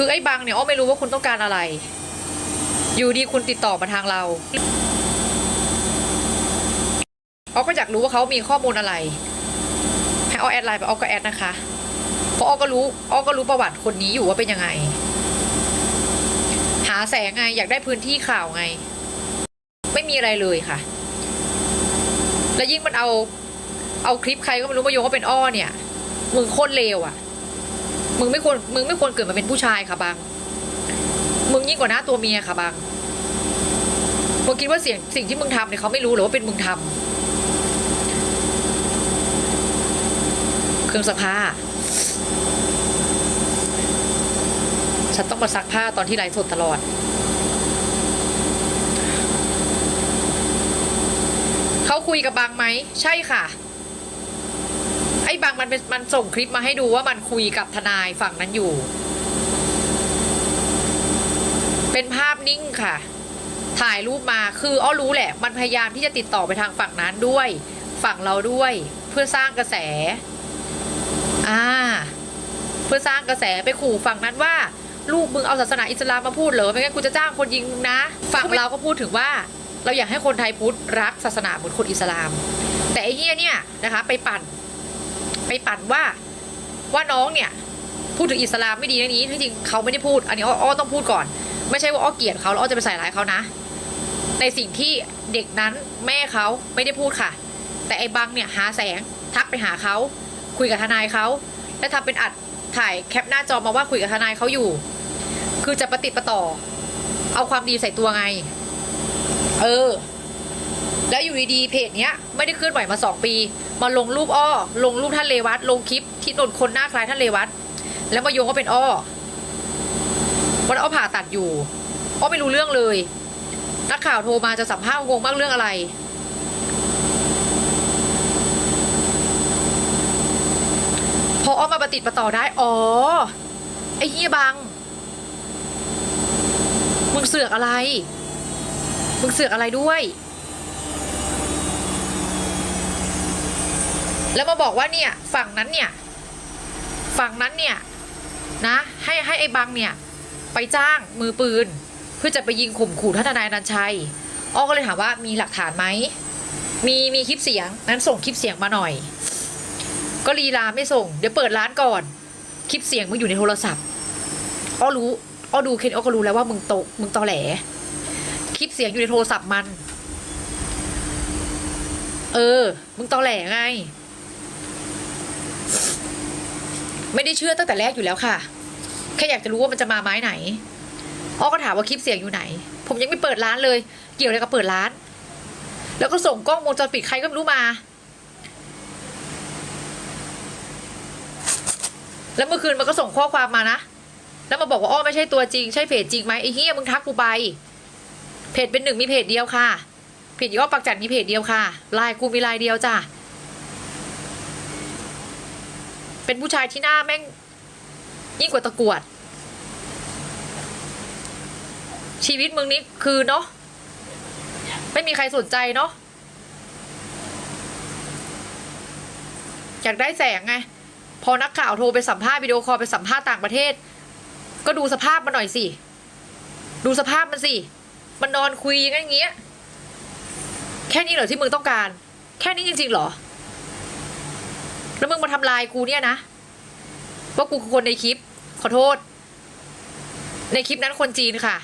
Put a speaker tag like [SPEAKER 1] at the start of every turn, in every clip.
[SPEAKER 1] คือไอ้บังเนี่ยอ้อไม่รู้ว่าคุณต้องการอะไร อยู่ดีคุณติดต่อมาทางเราอ้อก็อยากรู้ว่าเขามีข้อมูลอะไร ให้อ้อแอดไลน์ไปอ้อก็แอดนะคะ เพราะอ้อก็รู้อ้อก็รู้ประวัติคนนี้อยู่ว่าเป็นยังไง หาแสงไงอยากได้พื้นที่ข่าวไง ไม่มีอะไรเลยค่ะ แล้วยิ่งมันเอาเอาคลิปใครก็ไม่รู้มาโยงว่าเป็นอ้อเนี่ยมึงโคตรเลวอะ่ะ มึงไม่ควรมึงไม่ควรเกิดมาเป็นผู้ชายค่ะบาง มึงยิ่งกว่าหน้าตัวเมียค่ะบางมึงคิดว่าเสียงสิ่งที่มึงทำเนี่ยเขาไม่รู้หรือว่าเป็นมึงทำเครื่องซักผ้าฉันต้องมาซักผ้าตอนที่ไลฟ์สดตลอด เขาคุยกับบังไหม ใช่ค่ะ ไอ้บังมันเป็นมันส่งคลิปมาให้ดูว่ามันคุยกับทนายฝั่งนั้นอยู่ เป็นภาพนิ่งค่ะ ถ่ายรูปมาคืออ้อรู้แหละ มันพยายามที่จะติดต่อไปทางฝั่งนั้นด้วย ฝั่งเราด้วย เพื่อสร้างกระแส อ่า เพื่อสร้างกระแสไปขู่ฝั่งนั้นว่าลูกมึงเอาศาสนาอิสลามมาพูดเหรอไม่งั้นกูจะจ้างคนยิงมึงนะ ฝั่งเราก็พูดถึงว่า เราอยากให้คนไทยพุทธรักศาสนาเหมือนคนอิสลาม แต่ไอ้เหี้ยเนี่ยนะคะ ไปปั่น ไปปั่นว่าว่าน้องเนี่ยพูดถึงอิสลามไม่ดีนะนี้ที่จริงเขาไม่ได้พูด อันนี้อ้อต้องพูดก่อน ไม่ใช่ว่าอ้อเกลียดเขาแล้วอ้อจะไปใส่ร้ายเขานะ ในสิ่งที่เด็กนั้นแม่เขาไม่ได้พูดค่ะ แต่ไอ้บังเนี่ยหาแสงทักไปหาเขาคุยกับทนายเขาและทำเป็นอัดถ่ายแคปหน้าจอมาว่าคุยกับทนายเขาอยู่ คือจะประติดประต่อ เอาความดีใส่ตัวไง เออ แล้วอยู่ดีๆเพจเนี้ยไม่ได้เคลื่อนไหวมาสองปี มาลงรูปอ้อ ลงรูปท่านเลวัตลงคลิปที่นนคนหน้าคล้ายท่านเลวัตแล้วมาโยงว่าเป็นอ้อวันอ้อผ่าตัดอยู่อ้อไม่รู้เรื่องเลย นักข่าวโทรมาจะสัมภาษณ์งงมากเรื่องอะไร พออ้อมาประติดประต่อได้ อ๋อ ไอ้เฮียบัง มึงเสือกอะไร มึงเสือกอะไรด้วย แล้วมาบอกว่าเนี่ยฝั่งนั้นเนี่ยฝั่งนั้นเนี่ยนะให้ให้ไอ้บังเนี่ยไปจ้างมือปืน เพื่อจะไปยิงข่มขู่ท่านนายอนันชัยอ้อก็เลยถามว่ามีหลักฐานไหมมีมีคลิปเสียงนั้นส่งคลิปเสียงมาหน่อย ก็ลีลาไม่ส่ง เดี๋ยวเปิดร้านก่อน คลิปเสียงมึงอยู่ในโทรศัพท์อ้อรู้อ้อดูเคนอ้อก็รู้แล้วว่ามึงโตมึงตอแหล คลิปเสียงอยู่ในโทรศัพท์มัน เออ มึงตอแหลไง ไม่ได้เชื่อตั้งแต่แรกอยู่แล้วค่ะ แค่อยากจะรู้ว่ามันจะมาไม้ไหนอ้อก็ถามว่าคลิปเสียงอยู่ไหน ผมยังไม่เปิดร้านเลย เกี่ยวอะไรกับเปิดร้าน แล้วก็ส่งกล้องวงจรปิดใครก็ไม่รู้มา แล้วเมื่อคืนมันก็ส่งข้อความมานะ แล้วมาบอกว่าอ้อไม่ใช่ตัวจริง ใช่เพจจริงไหมไอ้เฮียมึงทักกูไป เพจเป็นหนึ่งมีเพจเดียวค่ะ เพจยอปักจัดมีเพจเดียวค่ะ ไลน์กูมีไลน์เดียวจ้ะ เป็นผู้ชายที่หน้าแม่ง ยิ่งกว่าตะกวด ชีวิตมึงนี่คือเนาะไม่มีใครสนใจเนาะอยากได้แสงไง พอนักข่าวโทรไปสัมภาษณ์วิดีโอคอลไปสัมภาษณ์ต่างประเทศ ก็ดูสภาพมันหน่อยสิ ดูสภาพมันสิ มันนอนคุยอย่างเงี้ย แค่นี้เหรอที่มึงต้องการ แค่นี้จริงๆเหรอ แล้วมึงมาทำลายกูเนี่ยนะว่ากูคือคนในคลิป ขอโทษ ในคลิปนั้นคนจีนค่ะ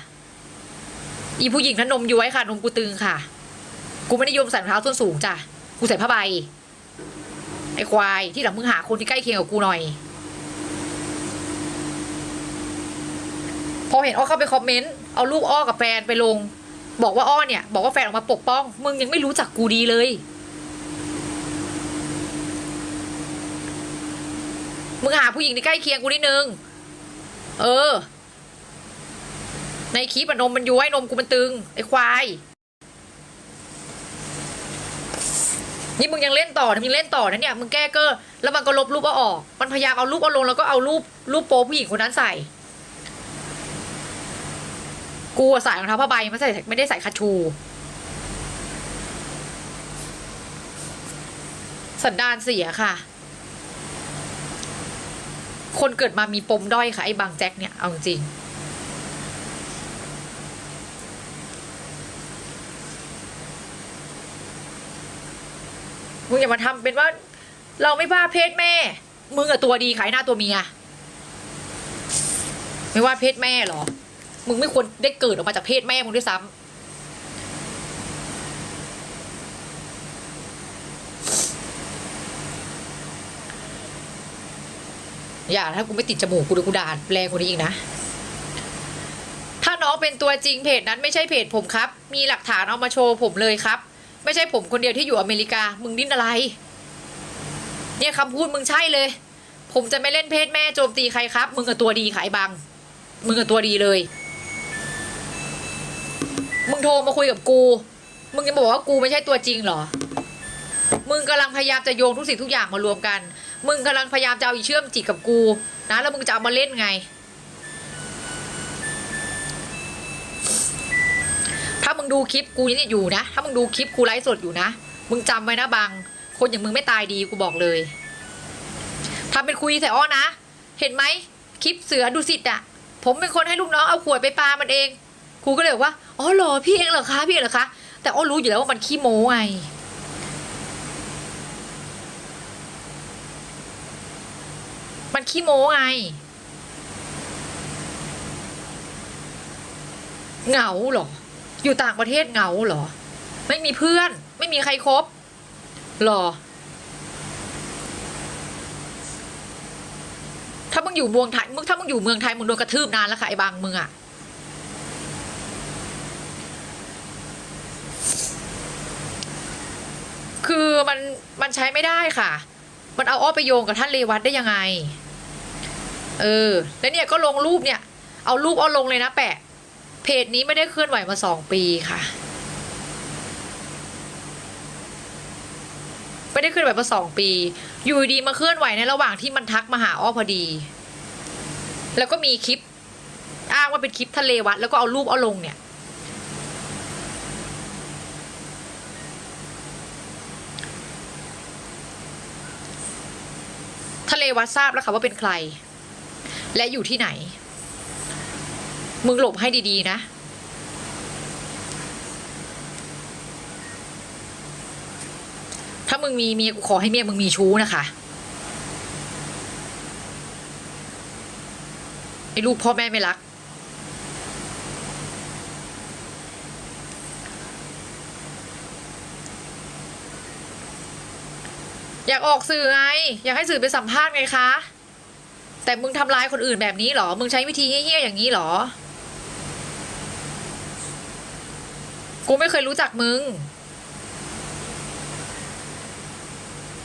[SPEAKER 1] อีผู้หญิงนั้นนมย้วยค่ะ นมกูตึงค่ะ กูไม่ได้ยมใส่รองเท้าส้นสูงจ้ะ กูใส่ผ้าใบ ไอ้ควายที่หลังมึงหาคนที่ใกล้เคียงกับกูหน่อย พอเห็นอ้อเข้าไปคอมเมนต์ เอารูปอ้อกับแฟนไปลง บอกว่าอ้อเนี่ย บอกว่าแฟนออกมาปกป้อง มึงยังไม่รู้จักกูดีเลย มึงหาผู้หญิงที่ใกล้เคียงกูนิดนึง เออ ในคลิปอะนมมันย้วยนมกูมันตึง ไอ้ควาย นี่มึงยังเล่นต่อมึงเล่นต่อนะเนี่ย มึงแก้เกอร์แล้วมันก็ลบรูปเอาออก มันพยายามเอารูปเอาลงแล้วก็เอารูปรูปโป๊ผู้หญิงคนนั้นใส่ กูใส่รองเท้าผ้าใบไม่ใส่ไม่ได้ใส่คาชูสันดานเสียค่ะ คนเกิดมามีปมด้อยค่ะไอ้บางแจ็คเนี่ยเอาจริงมึงอย่ามาทำเป็นว่า เราไม่ว่าเพศแม่ มึงอะตัวดีขายหน้าตัวเมีย ไม่ว่าเพศแม่หรอ มึงไม่ควรได้เกิดออกมาจากเพศแม่มึงด้วยซ้ำ อย่าถ้ากูไม่ติดจมูกกูดี๋ยวกูด่าแรงกว่านี้อีกนะ ถ้าน้องเป็นตัวจริงเพจนั้นไม่ใช่เพจผมครับ มีหลักฐานเอามาโชว์ผมเลยครับ ไม่ใช่ผมคนเดียวที่อยู่อเมริกา มึงดิ้นอะไร เนี่ยคำพูดมึงใช่เลย ผมจะไม่เล่นเพศแม่โจมตีใครครับ มึงกับตัวดีขายบัง มึงกับตัวดีเลย มึงโทรมาคุยกับกู มึงยังบอกว่ากูไม่ใช่ตัวจริงเหรอ มึงกำลังพยายามจะโยงทุกสิ่งทุกอย่างมารวมกัน มึงกำลังพยายามจะเอาอีเชื่อมจิตกับกูนะแล้วมึงจะเอามาเล่นไง ถ้ามึงดูคลิปกูนี่อยู่นะ ถ้ามึงดูคลิปกูไลฟ์สดอยู่นะ มึงจำไว้นะบังคนอย่างมึงไม่ตายดีกูบอกเลยทำเป็นคุยใส่อ้อนะ เห็นไหมคลิปเสือดูสิตอะผมเป็นคนให้ลูกน้องเอาขวดไปปามันเอง ครูก็เลยบอกว่า อ๋อเหรอพี่เองเหรอคะพี่เองเหรอคะ แต่อ้อรู้อยู่แล้วว่ามันขี้โม้ไง มันขี้โม้ไง เหงาเหรอ อยู่ต่างประเทศเหงาเหรอ ไม่มีเพื่อน ไม่มีใครคบหรอ ถ้ามึงอยู่เมืองไทยมึงถ้ามึงอยู่เมืองไทยมึงโดนกระทืบนานแล้วค่ะไอ้บางมึงอะคือมันมันใช้ไม่ได้ค่ะ มันเอาอ้อไปโยงกับท่านเรวัตได้ยังไง เออ แล้วเนี่ยก็ลงรูปเนี่ย เอารูปเอ้อลงเลยนะแปะ เพจนี้ไม่ได้เคลื่อนไหวมาสองปีค่ะ ไม่ได้เคลื่อนไหวมาสองปี อยู่ดีมาเคลื่อนไหวในระหว่างที่มันทักมาหาอ้อพอดี แล้วก็มีคลิป อ้างว่าเป็นคลิปทะเลวัด แล้วก็เอารูปเอ้อลงเนี่ย ทะเลวัดทราบแล้วค่ะว่าเป็นใคร และอยู่ที่ไหน มึงหลบให้ดีๆนะ ถ้ามึงมีเมียกูขอให้เมียมึงมีชู้นะคะไอ้ลูกพ่อแม่ไม่รัก อยากออกสื่อไง อยากให้สื่อไปสัมภาษณ์ไงคะ แต่มึงทำร้ายคนอื่นแบบนี้เหรอ มึงใช้วิธีเฮี้ยๆอย่างนี้เหรอ กูไม่เคยรู้จักมึง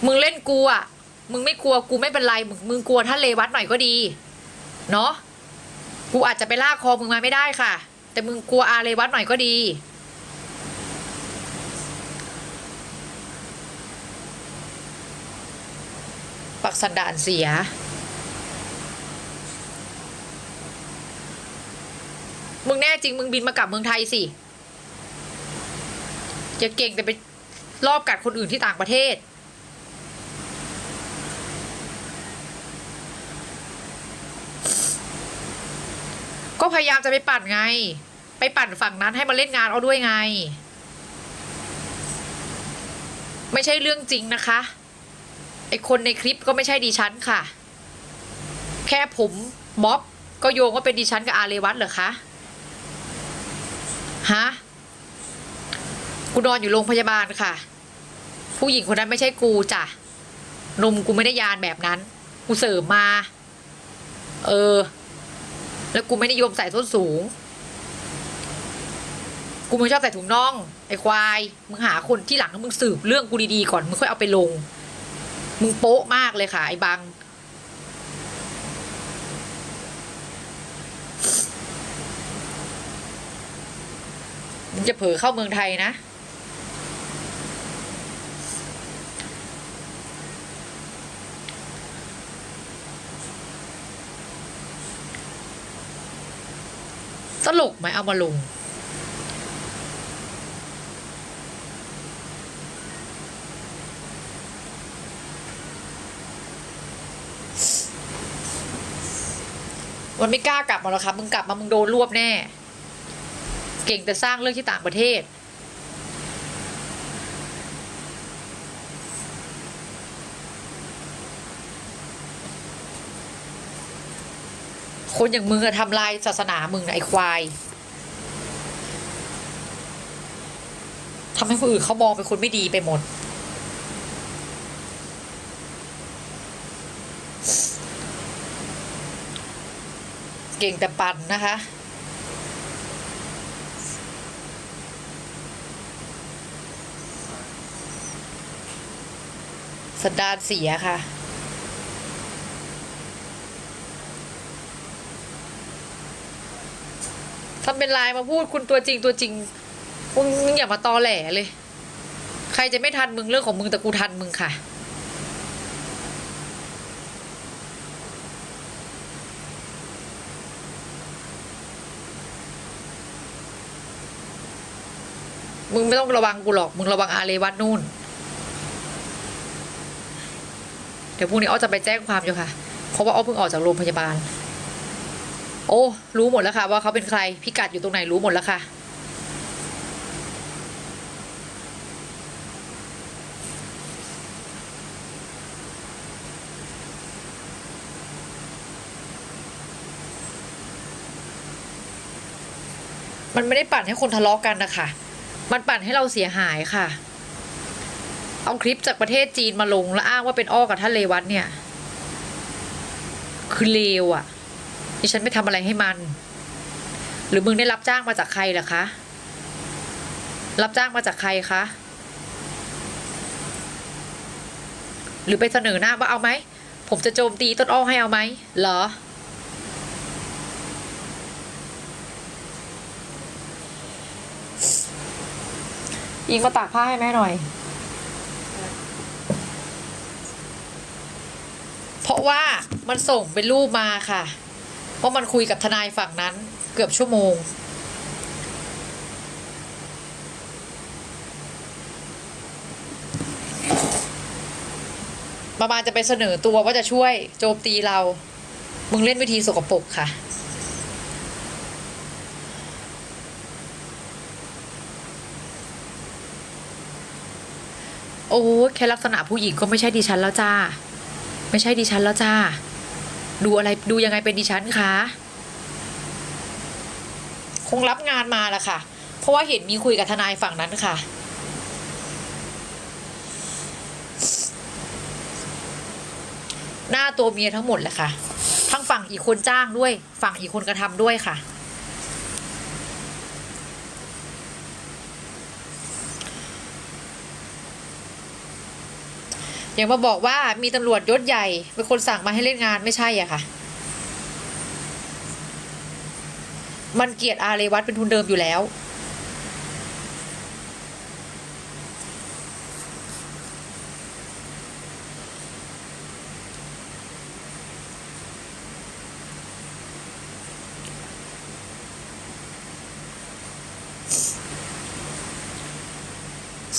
[SPEAKER 1] มึงเล่นกูอะ มึงไม่กลัวกูไม่เป็นไร มึงมึงกลัวท่านเลวัดหน่อยก็ดี เนาะ กูอาจจะไปลากคอมึงมาไม่ได้ค่ะ แต่มึงกลัวอาเลวัดหน่อยก็ดีปักสันดานเสีย มึงแน่จริงมึงบินมากลับเมืองไทยสิอย่าเก่งแต่ไปรอบกัดคนอื่นที่ต่างประเทศ ก็พยายามจะไปปั่นไง ไปปั่นฝั่งนั้นให้มาเล่นงานเอาด้วยไง ไม่ใช่เรื่องจริงนะคะ ไอคนในคลิปก็ไม่ใช่ดิฉันค่ะ แค่ผมม็อบก็โยงว่าเป็นดิฉันกับอาเรวัตเหรอคะ ฮะกูนอนอยู่โรงพยาบาลค่ะ ผู้หญิงคนนั้นไม่ใช่กูจ้ะนมกูไม่ได้ยานแบบนั้น กูเสริมมา เออ แล้วกูไม่นิยมใส่ส้นสูง กูไม่ชอบใส่ถุงน่อง ไอ้ควาย มึงหาคนที่หลังแล้วมึงสืบเรื่องกูดีๆก่อน มึงค่อยเอาไปลง มึงโป๊ะมากเลยค่ะ ไอ้บัง จะเผลอเข้าเมืองไทยนะ ตลกไหมเอามาลงมันไม่กล้ากลับมาหรอกครับ มึงกลับมา มึงโดนรวบแน่ เก่งแต่สร้างเรื่องที่ต่างประเทศ คนอย่างมึงอะทำลายศาสนามึงนะไอ้ควายทำให้คนอื่นเขามองเป็นคนไม่ดีไปหมดเก่งแต่ปั่นนะคะ สันดานเสียค่ะ ทำเป็นไลน์มาพูดคุณตัวจริงตัวจริงมึงอย่ามาตอแหลเลย ใครจะไม่ทันมึงเรื่องของมึงแต่กูทันมึงค่ะมึงไม่ต้องระวังกูหรอก มึงระวังอาเรวัตนู่น เดี๋ยวพรุ่งนี้อ้อจะไปแจ้งความอยู่ค่ะ เพราะว่าอ้อเพิ่งออกจากโรงพยาบาล โอ้รู้หมดแล้วค่ะ ว่าเขาเป็นใครพิกัดอยู่ตรงไหนรู้หมดแล้วค่ะมันไม่ได้ปั่นให้คนทะเลาะกันนะคะ มันปั่นให้เราเสียหายค่ะ เอาคลิปจากประเทศจีนมาลงแล้วอ้างว่าเป็นอ้อกับท่านเลวัตเนี่ย คือเลวอะ่ะดิฉันไม่ทำอะไรให้มัน หรือมึงได้รับจ้างมาจากใครเหรอคะ รับจ้างมาจากใครคะ หรือไปเสนอหน้าว่าเอาไหม ผมจะโจมตีต้นอ้อให้เอาไหมเหรอยิงมาตากผ้าให้แม่หน่อย เพราะว่ามันส่งเป็นรูปมาค่ะว่ามันคุยกับทนายฝั่งนั้นเกือบชั่วโมง ประมาณจะไปเสนอตัวว่าจะช่วยโจมตีเรา มึงเล่นวิธีสกปรกค่ะโอ้แค่ลักษณะผู้หญิงก็ไม่ใช่ดิฉันแล้วจ้า ไม่ใช่ดิฉันแล้วจ้า ดูอะไรดูยังไงเป็นดิฉันคะ คงรับงานมาละค่ะ เพราะว่าเห็นมีคุยกับทนายฝั่งนั้นค่ะ หน้าตัวเมียทั้งหมดเลยค่ะ ทั้งฝั่งอีกคนจ้างด้วย ฝั่งอีกคนกระทำด้วยค่ะ อย่างมาบอกว่ามีตำรวจยศใหญ่เป็นคนสั่งมาให้เล่นงานไม่ใช่อะค่ะ มันเกียดอาเรวัตเป็นทุนเดิมอยู่แล้ว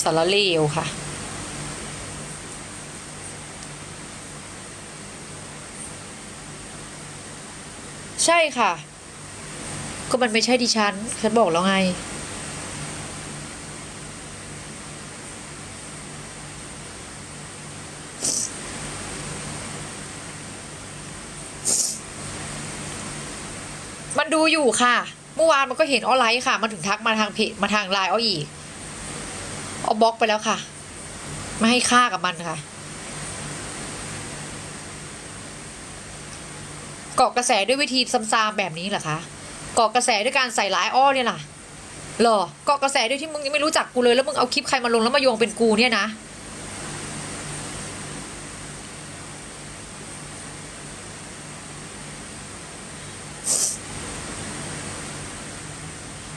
[SPEAKER 1] สารเลวค่ะ ใช่ค่ะ ก็มันไม่ใช่ดิฉัน ฉันบอกแล้วไง มันดูอยู่ค่ะ เมื่อวานมันก็เห็นออนไลน์ค่ะ มันถึงทักมาทางเพจมาทางไลน์เอาอีกเอาบล็อกไปแล้วค่ะ ไม่ให้ค่ากับมันค่ะ เกาะกระแสด้วยวิธีซ้ำๆแบบนี้เหรอคะเกาะกระแสด้วยการใส่ร้ายอ้อเนี่ยล่ะหรอเกาะกระแสด้วยที่มึงยังไม่รู้จักกูเลยแล้วมึงเอาคลิปใครมาลงแล้วมาโยงเป็นกูเนี่ยนะ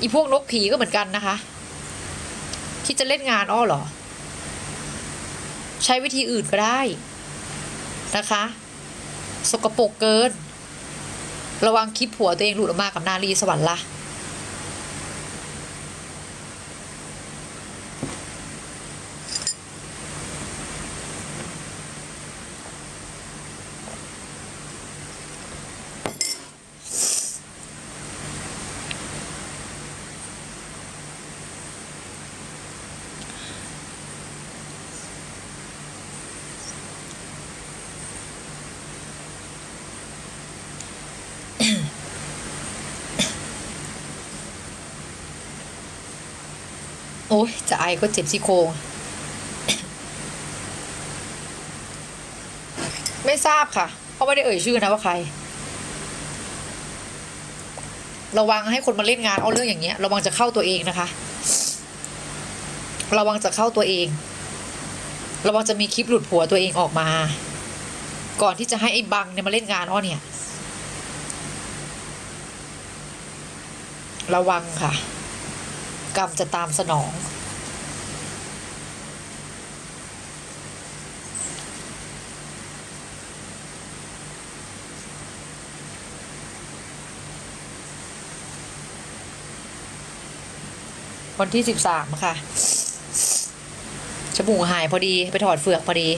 [SPEAKER 1] อีพวกนกผีก็เหมือนกันนะคะที่จะเล่นงานอ้อหรอ ใช้วิธีอื่นก็ได้นะคะ สกปรกเกิน ระวังคลิปผัวตัวเองหลุดออกมากับนาลีสวรรค์ละ โอ้ยจะไอก็เจ็บซี่โครงไม่ทราบค่ะ เพราะไม่ได้เอ่ยชื่อนะว่าใคร ระวังให้คนมาเล่นงานเอาเรื่องอย่างเงี้ย ระวังจะเข้าตัวเองนะคะ ระวังจะเข้าตัวเอง ระวังจะมีคลิปหลุดผัวตัวเองออกมา ก่อนที่จะให้ไอ้บังเนี่ยมาเล่นงานอ้อเนี่ย ระวังค่ะ กรรมจะตามสนอง วันที่สิบสามค่ะจมูกหายพอดีไปถอดเฟือกพอดี